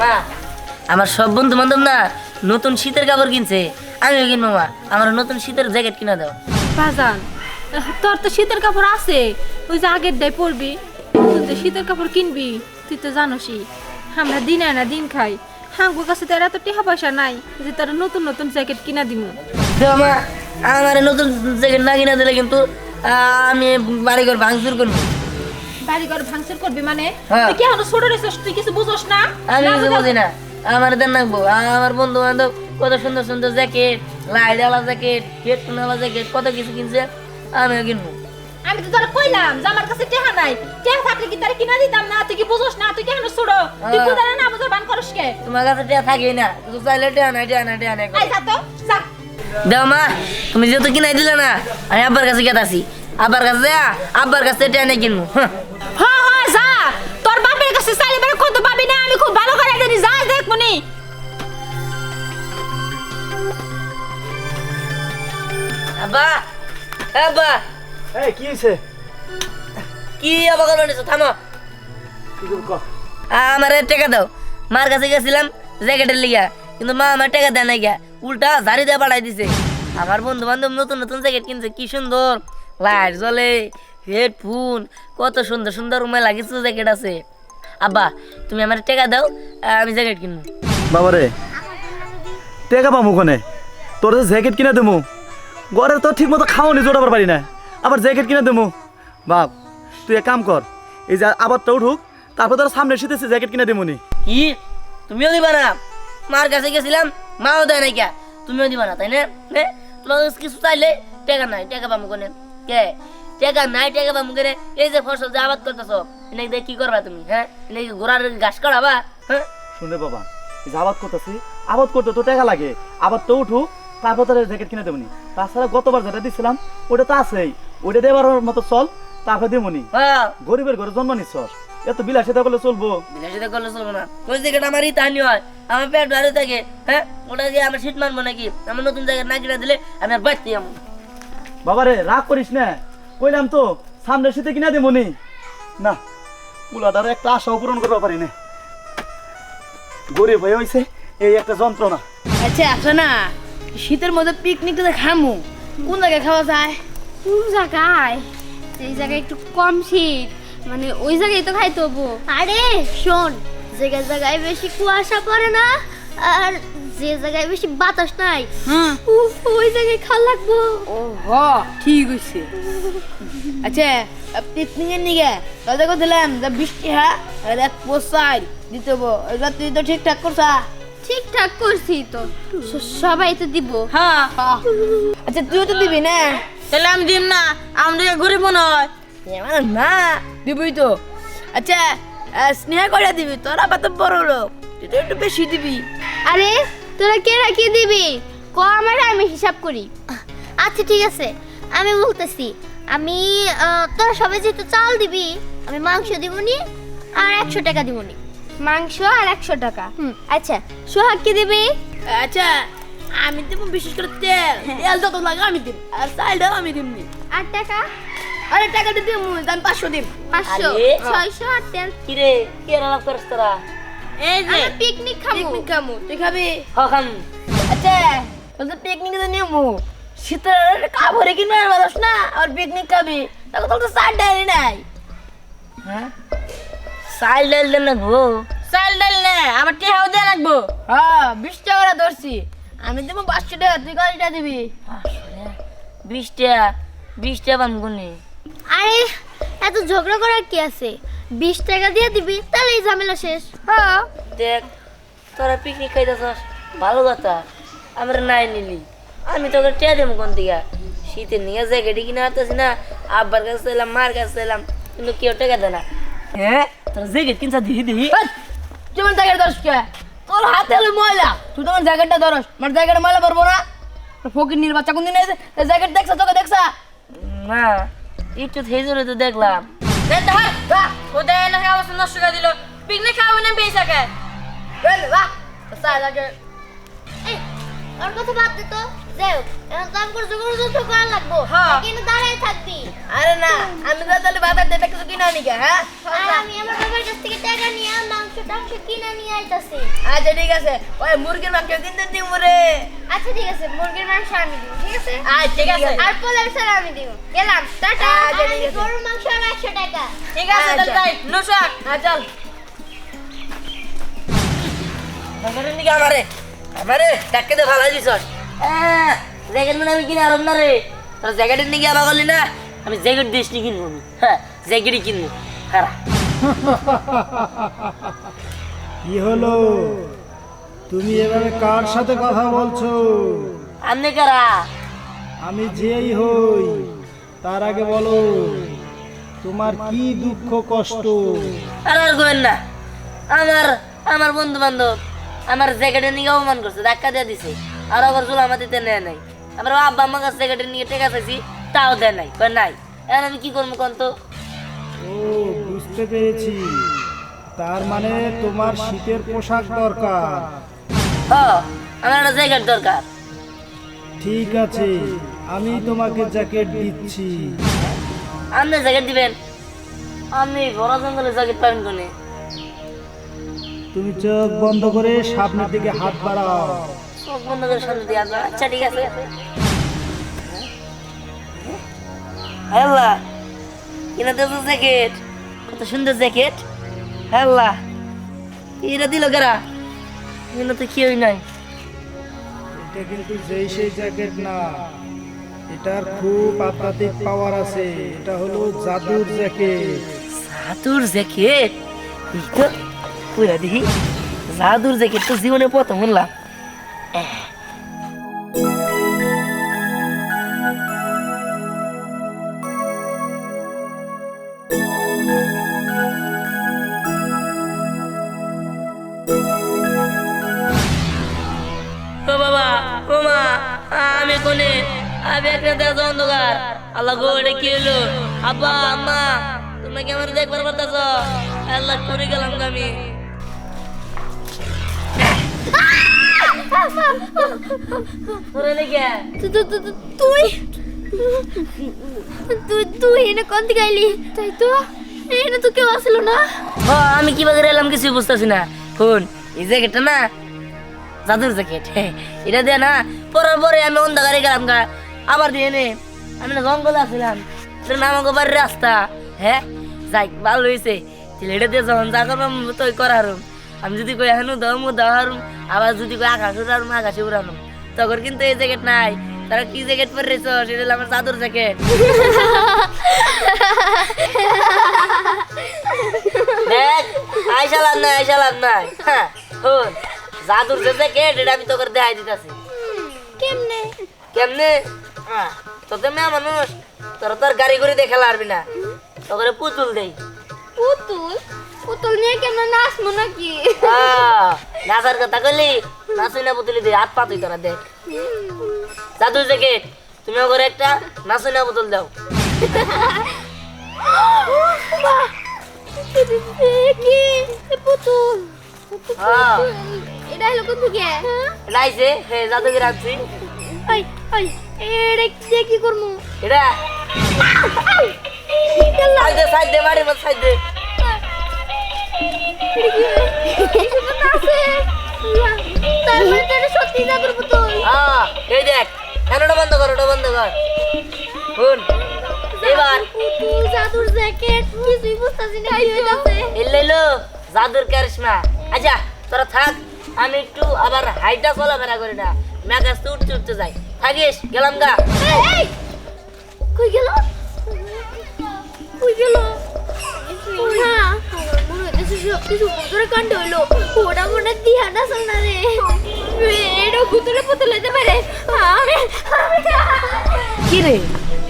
মা আমার সব বন্ধু বান্ধব না নতুন শীতের কাপড় কিনছে। আমিও কিনবো মা। আমার নতুন শীতের জ্যাকেট কিনা দাও। বাজান তোর তো শীতের কাপড় আছে। ওই যে আগের ডাই পরবি তুই যে শীতের কাপড় কিনবি। তুই তো জানোসই আমরা দিন আনা দিন খাই। হাঙ্গুর কাছে তোর এত টাকা পয়সা নাই যে তোর নতুন নতুন জ্যাকেট কিনা মা আমার নতুন জ্যাকেট না কিনা দিলে কিন্তু আমি বাড়ি ঘর ভাঙচুর করব। বাড়ি ঘর ভাঙচুর করবি মানে? হ্যাঁ। তুই কি এখনও ছোট রেছিস তুই কিছু বুঝোস না? আমি কিছু বুঝি না। আমার দেন আমার বন্ধু বান্ধব কত সুন্দর সুন্দর জ্যাকেট লাইট আলা জ্যাকেট হেডফোন আলা জ্যাকেট কত কিছু কিনছে আমিও কিনবো। আমি তো তোরা কইলাম যে আমার কাছে টাকা নাই। টাকা থাকলে কি তারা কিনা দিতাম না? তুই কি বুঝোস না? তুই কেন ছোট? তুই হ্যাঁ। বুঝারে না বুঝার বান করিস কে? তোমার কাছে টিয়া থাকেই না। তুই চাইলে টিয়া নাই টিয়া নাই টিয়া নাই। আই যা তো যা। দেও মা তুমি যেহেতু কিনাই দিলে না আমি আব্বার কাছে গেতাছি। আব্বার কাছে যা আব্বার কাছে টিয়া নাই কিনবো। হ্যাঁ। হ্যাঁ যা। তোর বাপের কাছে চাইলে বের কত পাবি না? আমি খুব ভালো করে জানি যা দেখ মনি। আব্বা আব্বা। এই কি হয়েছে কি আবার থামো। আমার টাকা দাও। মার কাছে গেছিলাম জ্যাকেটের লিগা কিন্তু মা আমার টাকা দেয় নাই গা। উল্টা ঝাড়ি দিয়ে পাঠাই দিছে। আমার বন্ধু বান্ধব নতুন নতুন জ্যাকেট কিনছে কি সুন্দর। লাইট জ্বলে হেডফোন কত সুন্দর সুন্দর মেলা কিছু জ্যাকেট আছে। আব্বা তুমি আমার টাকা দাও আমি জ্যাকেট কিনবো। বাবারে টেকা পামু কোনে? তোর যে জ্যাকেট কিনে দেবো ঘরে তো ঠিক মতো খাওয়ানি জোটাবার পারি না। আবার জ্যাকেট কিনে দেবো বাপ তুই এক কাম কর এই যে আবারটা উঠুক তারপর তোর সামনে শীতেছে জ্যাকেট কিনে দেবো নি কি? তুমিও দিবা না? মার কাছে গেছিলাম মাও দেয় কে। তুমিও দিবা না তাই না? নে? তোমার কিছু চাইলে টাকা নাই টাকা পাবো কোনে? কে? টাকা নাই টাকা পাবো কেনে এই যে ফসল যে আবাদ করতেছো এনে দিয়ে কি করবা তুমি হ্যাঁ? এনে ঘোড়ার ঘাস কাটাবা হ্যাঁ? শুনে বাবা এই যে আবাদ করতেছি আবাদ করতে তো টাকা লাগে উঠুক তারপর তোর জ্যাকেট কিনে দেবো নি। তাছাড়া গতবার যেটা দিছিলাম ওটা তো আছেই ওটা দেবার মতো চল তারপর দেবো নি। হ্যাঁ। গরিবের ঘরে জন্ম নিচ্ছ এত বিলাসিতা করলে চলবো? বিলাসিতা করলে চলবো না। ওই জায়গাটা আমারই তাহানি হয় আমার পেট ভালো থাকে হ্যাঁ? ওটা দিয়ে আমার শীত মানবো নাকি? আমার নতুন জায়গা না কিনা দিলে আমি আর বাঁচতে বাবারে রাগ করিস না। কইলাম তো সামনে শীতে কিনা দেবো নি। না পুলাটার একটা আশাও পূরণ করতে পারি না। গরিব হয়ে হয়েছে এই একটা যন্ত্রণা। আচ্ছা আসো না। শীতের মধ্যে পিকনিক খামু কোন জায়গায় খাওয়া যায়? কোন জায়গায়? এই জায়গায় একটু কম শীত। মানে ওই জায়গায় তো খাই তবু আরে শোন জায়গায় জায়গায় বেশি কুয়াশা পড়ে না। আর যে জায়গায় বেশি বাতাস নাই হ্যাঁ। উফ, ওই জায়গায় খাল লাগবো। ও হ ঠিক হইছে। আচ্ছা পিকনিকের নিগে তাদের কথা দিলাম যে বৃষ্টি হ্যাঁ এক পোসাই দিতে হব এবার তুই তো ঠিকঠাক করছা? ঠিকঠাক করছি তো সবাই তো দিব। হ্যাঁ। আচ্ছা তুইও তো দিবি না? তাহলে আমি দিম না আমরা গরিব মনে হয়। না দিবি তো। আচ্ছা স্নেহা করে দিবি তোর আবার তো বড় লোক তুই তো একটু বেশি দিবি। আরে তোরা কে রাখি দিবি? ক আমার আমি হিসাব করি। আচ্ছা ঠিক আছে। আমি বলতেছি আমি তোরা সবাই যেহেতু চাল দিবি আমি মাংস দিবনি আর একশো টাকা দিবনি। মাংস আর একশো টাকা? হুম। আচ্ছা সোহাগ কি দিবি? আচ্ছা আমি দেবো বিশেষ করে তেল। তেল যত লাগে আমি দিব আর চালটাও আমি দিবনি আর টাকা? আরে টাকাটা দিব আমি পাঁচশো দিব পাঁচশো আরে। ছয়শো আর তেল। কিরে কে রান্না করিস তোরা? এই যে পিকনিক খাব। পিকনিক তুই খাবি? হখান। আচ্ছা পিকনিক তো শীতের কাপড়ে কিনবে মানুষ না? আর পিকনিক খাবি। তখন তোর তো চার ডায়েরি নাই। হ্যাঁ? চাল ডাল দেন না গো। চাল ডাল নে আমার টেহাও দিয়ে রাখব হ্যাঁ বিশ টাকা করে ধরছি। আমি দেবো পাঁচশো টাকা তুই কয়টা দিবি? বিশ টাকা। বিশ টাকা পাম কোনে আরে এত ঝগড়া করার কি আছে? বিশ টাকা দিয়ে দিবি তাহলে এই ঝামেলা শেষ। হ্যাঁ। দেখ তোরা পিকনিক খাইতেছস ভালো কথা আমরা নাই নিলি। আমি তোকে টেয়া দেবো কোন দিকে? শীতের নিয়ে জ্যাকেটই কিনে আসতেছি না আব্বার কাছে চাইলাম মার কাছে চাইলাম কিন্তু কেউ টাকা দেয় না। হ্যাঁ? তোর জ্যাকেট কিনছা দিহি দিহি যেমন জ্যাকেট ধরস কে? তোর হাতে হলো ময়লা। তুই তোমার জ্যাকেটটা ধরস আমার জ্যাকেটে ময়লা পরবো না। ফকির নির বাচ্চা কোনদিন এসে জ্যাকেট দেখছা তোকে দেখছা? না একটু সেই জন্য তো দেখলাম। ও দেয় না অবস্থা নষ্ট করে দিল পিকনিক খাব না পেয়েছে কে এই ওর কথা বাদ দে তো যাই হোক এখন আমি করছ করছ তো করা লাগবো। কিন্তু দাঁড়ায় থাকবি আরে না আমি তো তাহলে বাজার থেকে কিছু কিনে নিকে হ্যাঁ আমি আমার বাবার কাছ থেকে টাকা নিয়ে মাংস টাংস কিনে নিয়ে আইতাছি আচ্ছা ঠিক আছে ওই মুরগির মাংস কিনতে দিব রে আচ্ছা ঠিক আছে আমি দিব ঠিক আছে? আচ্ছা ঠিক আছে। আর পোলার স্যার আমি দিব। গেলাম টাটা। আর ঠিক আছে। গরুর মাংস আর একশো টাকা। ঠিক আছে তাহলে তাই নুসাক হ্যাঁ চল। জ্যাকেটের নিকে আমারে। আমারে ডাক্কে দে ভালো দিছ জ্যাকেট মানে আমি কিনে আরম না রে। তোর জ্যাকেটের নিকে আমার বললি না আমি জ্যাকেট দিস নি কিনবো আমি। হ্যাঁ জ্যাকেটই কিনবো। কি হলো? তুমি এভাবে কার সাথে কথা বলছো? আপনি কারা? আমি যেই হই তার আগে বলো তোমার কি দুঃখ কষ্ট? আর আর গোয়েন না। আমার আমার বন্ধু বান্ধব আমার জ্যাকেটের নিয়ে অপমান করছে ধাক্কা দিয়ে দিছে। আর আবার চুলা মাটিতে নেয় নাই। আমার আব্বা আমার কাছে জ্যাকেটের নিকে টেকা চাইছি তাও দেয় নাই। কয় নাই? এখন আমি কি করব কোন তো? ও বুঝতে পেরেছি। তার মানে তোমার শীতের পোশাক দরকার। ও আমার একটা জ্যাকেট দরকার। ঠিক আছে আমি তোমাকে জ্যাকেট দিচ্ছি। আপনি জ্যাকেট দিবেন? আপনি বড় জঙ্গলে জ্যাকেট পাবেন কোনে? তুমি চোখ বন্ধ করে সামনের দিকে হাত বাড়াও। চোখ বন্ধ করে সামনে দিয়ে আসবেন আচ্ছা ঠিক আছে। হ্যাল্লা কিনা দেবো জ্যাকেট কত সুন্দর জ্যাকেট হ্যাল্লা এটা দিল কেরা? এগুলো তো কেউই নাই। এটা কিন্তু যেই সেই জ্যাকেট না। এটার খুব আধ্যাত্মিক পাওয়ার আছে। এটা হলো জাদুর জ্যাকেট। জাদুর জ্যাকেট? পুরা দেখি জাদুর জ্যাকেট তো জীবনে প্রথম শুনলাম আমি কোনে আমি একটা দেশ অন্ধকার। আল্লাহ গো এটা কি হলো? আব্বা আম্মা তোমরা কি আমার দেখবার পারতেছ? আল্লাহ করে গেলাম আমি। তু- তুই? তুই তুই এনে কোন দিকে আইলি? তাই তো? এনে তো কেউ আসলো না। ও আমি কি বাজারে এলাম কিছু বুঝতেছি না। ফোন এই জ্যাকেটটা না জাদুর জ্যাকেট এটা দিয়ে না পরে পরে আমি অন্ধকারে গেলাম গা। আবার দিয়ে নে আমি না জঙ্গলে আসছিলাম এটা না আমাকে বাড়ির রাস্তা। হ্যাঁ যাই ভালো হয়েছে এটা দিয়ে যখন যা করবাম তো করারুম। আমি যদি কই হানু দমু দাহারুম আবার যদি কই আকাশ উড়ারুম আকাশে উড়ানুম। তখন কিন্তু এই জ্যাকেট নাই। তারা কি জ্যাকেট পরে রেছ সেটা হলো আমার জাদুর জ্যাকেট দেখ আইসা লাভ নাই আইসা লাভ নাই। হ্যাঁ জাদুর যে জ্যাকেট এটা আমি তোকে দেখাই দিতেছি। কেমনে? কেমনে? হ্যাঁ। তোকে মেয়ে মানুষ তোর তোর গাড়ি করে দেখে লারবি না। তোকে পুতুল দেই। পুতুল? পুতুল নিয়ে কেমন নাচবো নাকি? আহ, নাচার কথা কইলি নাচুই না পুতুলি দে হাত পা তুই তোরা দেখ। জাদুর জ্যাকেট তুমি ওকে একটা নাচুই না পুতুল দাও! কি পুতুল হ্যাঁ। এটা হলো কোন থেকে। লাইছে হে জাদুকে রাখছি আই আই এটা দিয়ে কি করব এটা। সাইড দে সাইড দে বাড়ির মধ্যে সাইড। দে এই দেখ ফ্যানটা বন্ধ কর ওটা বন্ধ কর। শুন এবার। পুতুল জাদুর জ্যাকেট কিছুই বুঝতেছি না কি হইতাছে। এলেলো জাদুর কারিশমা আচ্ছা তোরা থাক। আমি একটু আবার হাইটা চলাফেরা করি না। ম্যাগাস তো উঠতে উঠতে যাই। থাকিস গেলাম গা! কই গেল? কই গেল? না? মনে হইতেছে সব কিছু ভুতুরে কাণ্ড হইল। ওটা মনে রে। এটা ভুতুরে পুতুল হইতে পারে। আমি কি রে?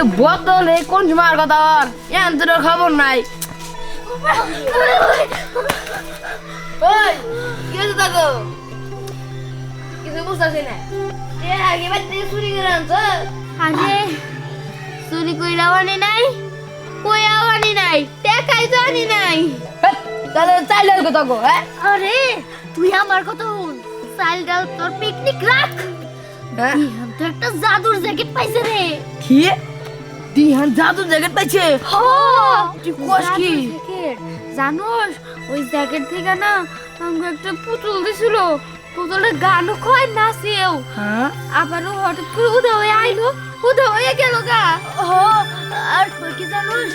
এ বোতল এই কোন সময় কথা আর এন তোর খবর নাই। আনছ চুরি কইরা আনি নাই কইয়াও আনি নাই টাকাই তো আনি নাই। তাহলে চাইলে কথা গো হ্যাঁ? আরে তুই আমার কথা শুন চাল ডাল তোর পিকনিক রাখ। হ্যাঁ? দিহান তো একটা জাদুর জ্যাকেট পাইছে রে। কি? দিহান জাদু জ্যাকেট পাইছে? তুই কস কি? জানোস ওই জ্যাকেট থেকে না আমাকে একটা পুতুল দিছিল পুতুলের গানও কয় নাচেও হ্যাঁ? আবারও হঠাৎ করে উদা হয়ে আইলো। উদা হয়ে গেল গা। ও আর তোর কি জানোস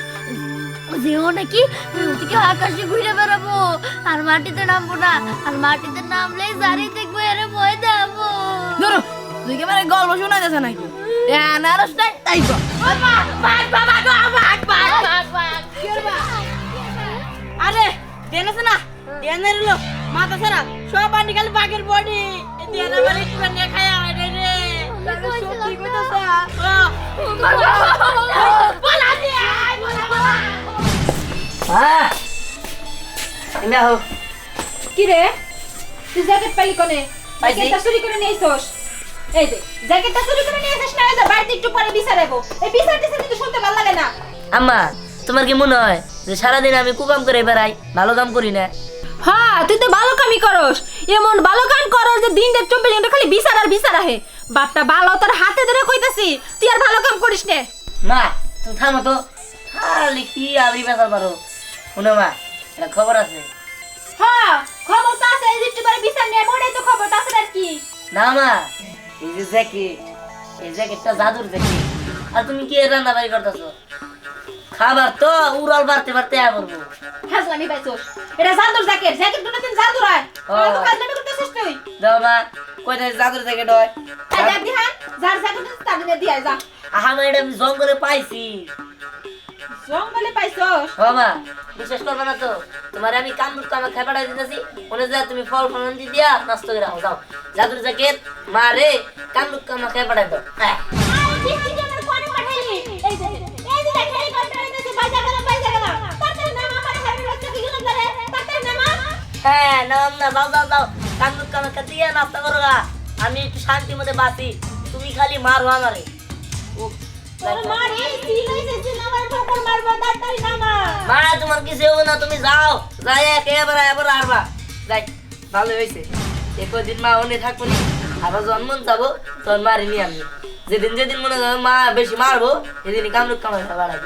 যেও নাকি ওদিকে আকাশে ঘুরে বেড়াবো। আর মাটিতে নামবো না। আর মাটিতে নামলেই জারি দেখব এরে ভয় দেবো ধরো তুই কি মানে গল্প শোনা যাচ্ছে নাকি আনারস নাই তাই কর। আরে দেনেছে না? দেনে রলো মাথা সারা সব পানি খালি বাঘের বডি। খায় রে রে। সত্যি কইতাছে বলা দিয়ে বলা বলা হ্যাঁ এনে হো কি রে? তুই জ্যাকেট পাইলি কোনে? জ্যাকেটটা চুরি করে নিয়ে এসোস এই যে জ্যাকেটটা চুরি করে নিয়ে এসেছ না এই যে বাড়িতে একটু পরে বিচারাবো এই বিচার টিচার কিন্তু শুনতে ভালো লাগে না। আম্মা তোমার কি মনে হয় যে সারাদিন আমি কুকাম করে বেড়াই ভালো কাম করি না? হ্যাঁ তুই তো ভালো কামই করস। এমন ভালো কাম করস যে দিন দেড় চব্বিশ ঘণ্টা খালি বিচার আর বিচার আহে। বাপটা ভালো তোর হাতে ধরে কইতাছি তুই আর ভালো কাম করিস নে। মা তুমি থামো তো। খালি কি আবরি বেসাল পারো শুনো মা একটা খবর আছে। হ্যাঁ খবর তো আছে এই যে একটু বিচার নিয়ে মনে তো খবর আছে আর কি। না মা এই যে জ্যাকেট এই জ্যাকেটটা জাদুর জ্যাকেট। আর তুমি কি রান্না বাড়ি করতেছো? খাবার তো উড়াল বাড়তে বাড়তে আ করব হাজলামি পাইছস। এটা জাদুর জ্যাকেট। জ্যাকেট দুটো দিন জাদুর হয়। তো করতেছিস তুই? জাদুর জ্যাকেট হয়। তাই দেখ দিহান যার জ্যাকেট তার দিনে দিয়ে যা। আহা মা জঙ্গলে পাইছি। জঙ্গলে পাইছস? ও মা বিশ্বাস করবে না তো। তোমার আমি কামড় কামা খাই পাঠাই দিতেছি। ওনে যা তুমি ফল ফল দি দিয়া নষ্ট করে যাও। জাদুর জ্যাকেট মা রে কামড় কামা খাই পাঠাই দাও। হ্যাঁ। নাম না যাও যাও যাও কামড় কামা খাই নাস্তা করো গা। আমি একটু শান্তির মধ্যে বাঁচি। তুমি খালি মারো আমারে। মা তোমার কিছু হবে না তুমি যাও। যাই একেবারে এবার আরবা যাই ভালো হয়েছে একই দিন মা থাকব নি। আবার জন্ম যাব তখন আমি। যেদিন যেদিন মনে হয় মা বেশি মারবো সেদিনই কামড় কামাই বাড়াবো